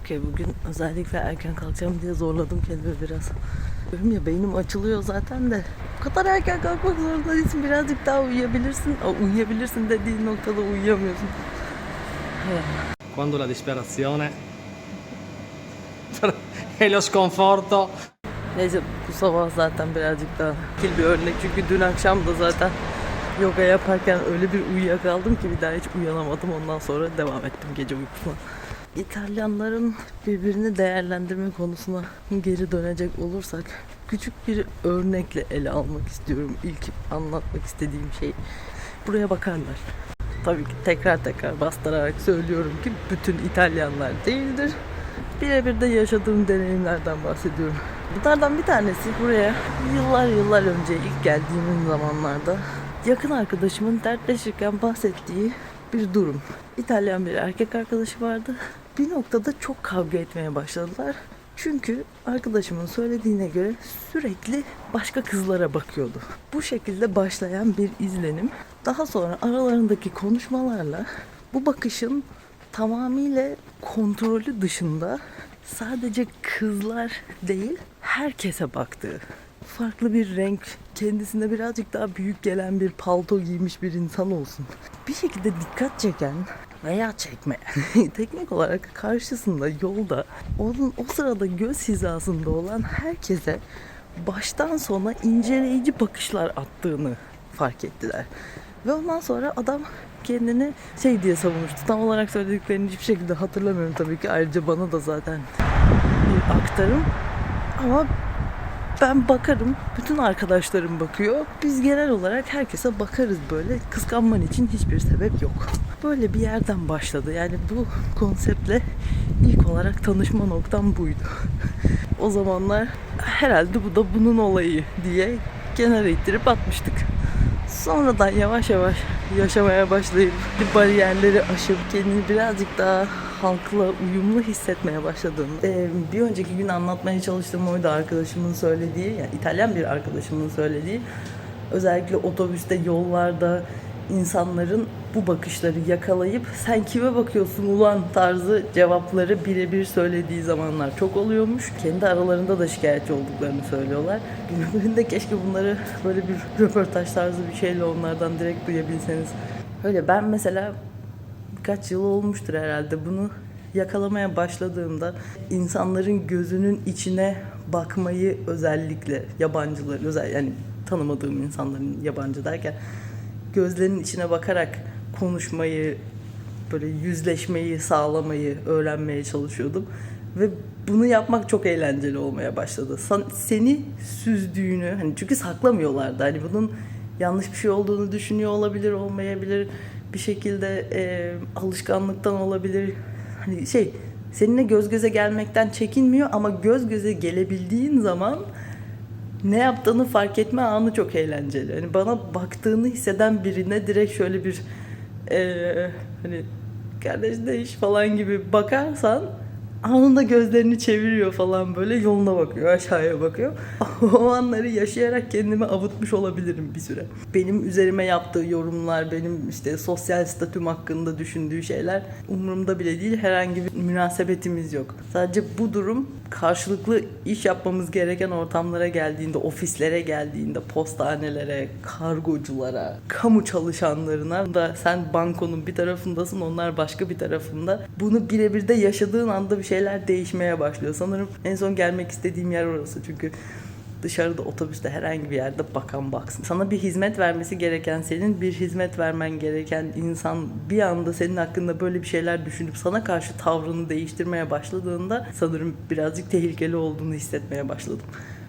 Okey bugün özellikle erken kalkacağım diye zorladım kendimi biraz. Diyorum ya beynim açılıyor zaten de. Bu kadar erken kalkmak zorunda değilsin. Birazcık daha uyuyabilirsin. O uyuyabilirsin dediğin noktada uyuyamıyorsun. Quando la disperazione e lo sconforto Neyse bu sabah zaten birazcık daha kil bir örnek. Çünkü dün akşam da zaten yoga yaparken öyle bir uyuyakaldım ki bir daha hiç uyanamadım. Ondan sonra devam ettim gece uykusuna. İtalyanların birbirini değerlendirme konusuna geri dönecek olursak küçük bir örnekle ele almak istiyorum. İlk anlatmak istediğim şey. Buraya bakarlar. Tabii ki tekrar tekrar bastırarak söylüyorum ki bütün İtalyanlar değildir. Birebir de yaşadığım deneyimlerden bahsediyorum. Bunlardan bir tanesi buraya yıllar yıllar önce ilk geldiğim zamanlarda yakın arkadaşımın dertleşirken bahsettiği bir durum. İtalyan bir erkek arkadaşı vardı. Bir noktada çok kavga etmeye başladılar. Çünkü arkadaşımın söylediğine göre sürekli başka kızlara bakıyordu. Bu şekilde başlayan bir izlenim daha sonra aralarındaki konuşmalarla bu bakışın tamamıyla kontrolü dışında sadece kızlar değil herkese baktığı farklı bir renk kendisine birazcık daha büyük gelen bir palto giymiş bir insan olsun. Bir şekilde dikkat çeken veya çekmeyen teknik olarak karşısında yolda onun o sırada göz hizasında olan herkese baştan sona inceleyici bakışlar attığını fark ettiler. Ve ondan sonra adam kendini şey diye savunmuştu. Tam olarak söylediklerini hiçbir şekilde hatırlamıyorum tabii ki. Ayrıca bana da zaten bir aktarım. Ama ben bakarım, bütün arkadaşlarım bakıyor. Biz genel olarak herkese bakarız böyle. Kıskanman için hiçbir sebep yok. Böyle bir yerden başladı. Yani bu konseptle ilk olarak tanışma noktam buydu. o zamanlar herhalde bu da bunun olayı diye kenara ittirip atmıştık. Sonradan yavaş yavaş yaşamaya başlayıp bariyerleri aşıp kendini birazcık daha halkla uyumlu hissetmeye başladığım. Ee, bir önceki gün anlatmaya çalıştığım oydu arkadaşımın söylediği, yani İtalyan bir arkadaşımın söylediği. Özellikle otobüste, yollarda insanların bu bakışları yakalayıp sen kime bakıyorsun ulan tarzı cevapları birebir söylediği zamanlar çok oluyormuş. Kendi aralarında da şikayetçi olduklarını söylüyorlar. Gün de keşke bunları böyle bir röportaj tarzı bir şeyle onlardan direkt duyabilseniz. Öyle ben mesela birkaç yıl olmuştur herhalde bunu yakalamaya başladığımda insanların gözünün içine bakmayı özellikle yabancılar özel yani tanımadığım insanların yabancı derken gözlerinin içine bakarak konuşmayı böyle yüzleşmeyi sağlamayı öğrenmeye çalışıyordum ve bunu yapmak çok eğlenceli olmaya başladı. Seni süzdüğünü hani çünkü saklamıyorlardı. Hani bunun yanlış bir şey olduğunu düşünüyor olabilir, olmayabilir. Bir şekilde e, alışkanlıktan olabilir. Hani şey seninle göz göze gelmekten çekinmiyor ama göz göze gelebildiğin zaman ne yaptığını fark etme anı çok eğlenceli. Hani bana baktığını hisseden birine direkt şöyle bir eee hani kardeş ne iş falan gibi bakarsan anında gözlerini çeviriyor falan böyle yoluna bakıyor aşağıya bakıyor. o anları yaşayarak kendimi avutmuş olabilirim bir süre. Benim üzerime yaptığı yorumlar, benim işte sosyal statüm hakkında düşündüğü şeyler umurumda bile değil. Herhangi bir münasebetimiz yok. Sadece bu durum karşılıklı iş yapmamız gereken ortamlara geldiğinde, ofislere geldiğinde, postanelere, kargoculara, kamu çalışanlarına da sen bankonun bir tarafındasın, onlar başka bir tarafında. Bunu birebir de yaşadığın anda bir şeyler değişmeye başlıyor. Sanırım en son gelmek istediğim yer orası çünkü dışarıda otobüste herhangi bir yerde bakan baksın. Sana bir hizmet vermesi gereken senin bir hizmet vermen gereken insan bir anda senin hakkında böyle bir şeyler düşünüp sana karşı tavrını değiştirmeye başladığında sanırım birazcık tehlikeli olduğunu hissetmeye başladım.